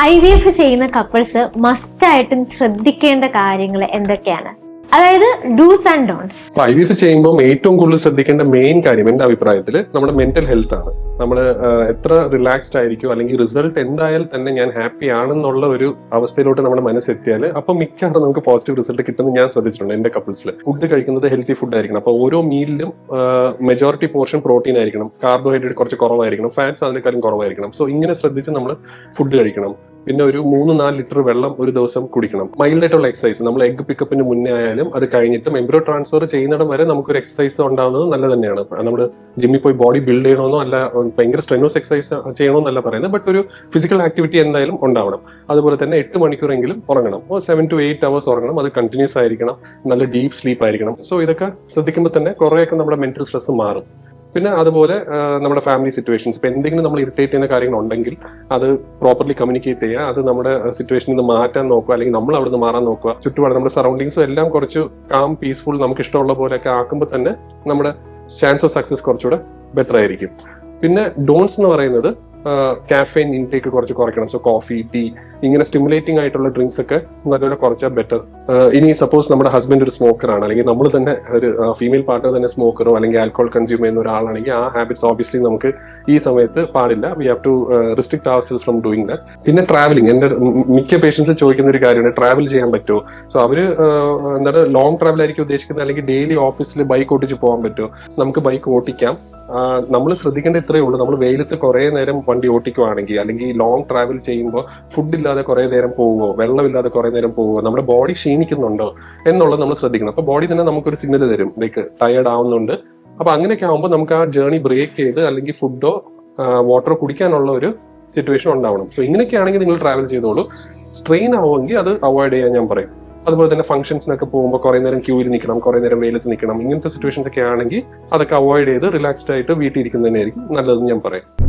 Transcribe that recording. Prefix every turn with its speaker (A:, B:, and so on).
A: I V F ചെയ്യുന്ന couples മസ്റ്റായിട്ടും ശ്രദ്ധിക്കേണ്ട കാര്യങ്ങൾ എന്തൊക്കെയാണ്? അതായത് dos and don'ts
B: I V F ചെയ്യുമ്പോൾ ഏറ്റവും കൂടുതൽ ശ്രദ്ധിക്കേണ്ട മെയിൻ കാര്യം എന്റെ അഭിപ്രായത്തിൽ നമ്മുടെ മെന്റൽ ഹെൽത്ത് ആണ്. നമ്മൾ എത്ര റിലാക്സ്ഡ് ആയിരിക്കും അല്ലെങ്കിൽ റിസൾട്ട് എന്തായാലും തന്നെ ഞാൻ ഹാപ്പി ആണെന്നുള്ള ഒരു അവസ്ഥയിലോട്ട് നമ്മുടെ മനസ്സെത്തിയാൽ അപ്പൊ മിക്കവാറും നമുക്ക് പോസിറ്റീവ് റിസൾട്ട് കിട്ടുന്നത് ഞാൻ ശ്രദ്ധിച്ചിട്ടുണ്ട് എന്റെ കപ്പിൾസിൽ ഫുഡ് കഴിക്കുന്നത് ഹെൽത്തി ഫുഡ് ആയിരിക്കണം. അപ്പൊ ഓരോ മീലിലും മെജോറിറ്റി പോർഷൻ പ്രോട്ടീൻ ആയിരിക്കണം. കാർബോഹൈഡ്രേറ്റ് കുറച്ച് കുറവായിരിക്കണം. ഫാറ്റ്സ് അതിനേക്കാളും കുറവായിരിക്കണം. സോ ഇങ്ങനെ ശ്രദ്ധിച്ച് നമ്മൾ ഫുഡ് കഴിക്കണം. പിന്നെ ഒരു മൂന്ന് നാല് ലിറ്റർ വെള്ളം ഒരു ദിവസം കുടിക്കണം. മൈൽഡ് ആയിട്ടുള്ള എക്സസൈസ് നമ്മൾ എഗ് പിക്കപ്പിന് മുന്നേ ആയാലും അത് കഴിഞ്ഞിട്ടും എംബ്രോ ട്രാൻസ്ഫർ ചെയ്യുന്നിടം വരെ നമുക്കൊരു എക്സസൈസ് ഉണ്ടാകുന്നത് നല്ല തന്നെയാണ്. നമ്മൾ ജിമ്മിൽ പോയി ബോഡി ബിൽഡ് ചെയ്യണമെന്നോ അല്ല ഭയങ്കര സ്ട്രെനോസ് എക്സസൈസ് ചെയ്യണമെന്നല്ല പറയുന്നത്. ബട്ട് ഒരു ഫിസിക്കൽ ആക്ടിവിറ്റി എന്തായാലും ഉണ്ടാവണം. അതുപോലെ തന്നെ എട്ട് മണിക്കൂറെങ്കിലും ഉറങ്ങണം. സെവൻ ടു എയ്റ്റ് അവേഴ്സ് ഉറങ്ങണം. അത് കണ്ടിന്യൂസ് ആയിരിക്കണം. നല്ല ഡീപ്പ് സ്ലീപ്പ് ആയിരിക്കണം. സോ ഇതൊക്കെ ശ്രദ്ധിക്കുമ്പോൾ തന്നെ കുറേയൊക്കെ നമ്മുടെ മെന്റൽ സ്ട്രെസ് മാറും. പിന്നെ അതുപോലെ നമ്മുടെ ഫാമിലി സിറ്റുവേഷൻസ് ഇപ്പൊ എന്തെങ്കിലും നമ്മൾ ഇറിറ്റേറ്റ് ചെയ്യുന്ന കാര്യങ്ങൾ ഉണ്ടെങ്കിൽ അത് പ്രോപ്പർലി കമ്മ്യൂണിക്കേറ്റ് ചെയ്യുക. അത് നമ്മുടെ സിറ്റുവേഷനിൽ നിന്ന് മാറ്റാൻ നോക്കുക. അല്ലെങ്കിൽ നമ്മൾ അവിടെ നിന്ന് മാറാൻ നോക്കുക. ചുറ്റുപാട് നമ്മുടെ സറൗണ്ടിങ്സും എല്ലാം കുറച്ച് കാം പീസ്ഫുൾ നമുക്ക് ഇഷ്ടമുള്ള പോലെയൊക്കെ ആക്കുമ്പോൾ തന്നെ നമ്മുടെ ചാൻസ് ഓഫ് സക്സസ് കുറച്ചുകൂടെ ബെറ്റർ ആയിരിക്കും. പിന്നെ ഡോൺസ് എന്ന് പറയുന്നത് കാഫൈൻ ഇൻടേക്ക് കുറച്ച് കുറയ്ക്കണം. സോ കോഫി ടീ ഇങ്ങനെ സ്റ്റിമുലേറ്റിംഗ് ആയിട്ടുള്ള ഡ്രിങ്ക്സ് ഒക്കെ നല്ലപോലെ കുറച്ചാൽ ബെറ്റർ ഇനി സപ്പോസ് നമ്മുടെ ഹസ്ബൻഡ് ഒരു സ്മോക്കർ ആണ്. അല്ലെങ്കിൽ നമ്മൾ തന്നെ ഒരു ഫീമെയിൽ പാർട്ണർ തന്നെ സ്മോക്കറോ അല്ലെങ്കിൽ ആൽക്കോൾ കൺസ്യൂം ചെയ്യുന്ന ഒരാളാണെങ്കിൽ ആ ഹാബിറ്റ്സ് ഓബിയസ്ലി നമുക്ക് ഈ സമയത്ത് പാടില്ല. We have to restrict our cells from doing that പിന്നെ ട്രാവലിംഗ് എന്റെ മി- മിക്ക പേഷ്യൻസ് ചോദിക്കുന്ന ഒരു കാര്യമാണ്. ട്രാവൽ ചെയ്യാൻ പറ്റുമോ? സോ എന്താ എന്താണ് ലോങ് ട്രാവൽ ആയിരിക്കും ഉദ്ദേശിക്കുന്നത്. അല്ലെങ്കിൽ ഡെയിലി ഓഫീസിൽ ബൈക്ക് ഓടിച്ച് പോകാൻ പറ്റുമോ? നമുക്ക് ബൈക്ക് ഓടിക്കാം നമ്മൾ ശ്രദ്ധിക്കേണ്ട ഇത്രയേ ഉള്ളൂ. നമ്മൾ വെയിലത്ത് കുറേ നേരം വണ്ടി ഓട്ടിക്കുവാണെങ്കിൽ അല്ലെങ്കിൽ ലോങ് ട്രാവൽ ചെയ്യുമ്പോൾ ഫുഡ് ഇല്ലാതെ കുറേ നേരം പോവുമോ വെള്ളമില്ലാതെ കുറേ നേരം പോവുമോ നമ്മുടെ ബോഡി ക്ഷീണിക്കുന്നുണ്ടോ? എന്നുള്ളത് നമ്മൾ ശ്രദ്ധിക്കണം. അപ്പൊ ബോഡി തന്നെ നമുക്കൊരു സിഗ്നൽ തരും. ലൈക്ക് ടയേർഡ് ആവുന്നുണ്ട്. അപ്പൊ അങ്ങനെയൊക്കെ ആകുമ്പോൾ നമുക്ക് ആ ജേർണി ബ്രേക്ക് ചെയ്ത് അല്ലെങ്കിൽ ഫുഡോ വാട്ടറോ കുടിക്കാനുള്ള ഒരു സിറ്റുവേഷൻ ഉണ്ടാവണം. സോ ഇങ്ങനെയൊക്കെ ആണെങ്കിൽ നിങ്ങൾ ട്രാവൽ ചെയ്തോളൂ. സ്ട്രെയിൻ ആവുമെങ്കിൽ അത് അവോയ്ഡ് ചെയ്യാൻ ഞാൻ പറയും. അതുപോലെ തന്നെ ഫംഗ്ഷൻസിനൊക്കെ പോകുമ്പോൾ കുറെ നേരം ക്യൂവിൽ നിൽക്കണം കുറെ നേരം വെയിലത്ത് നിൽക്കണം. ഇങ്ങനത്തെ സിറ്റുവേഷൻസ് ഒക്കെ ആണെങ്കിൽ അതൊക്കെ അവോയ്ഡ് ചെയ്ത് റിലാക്സ്ഡ് ആയിട്ട് വീട്ടിൽ ഇരിക്കുന്നതിനായിരിക്കും നല്ലതെന്ന് ഞാൻ പറയും.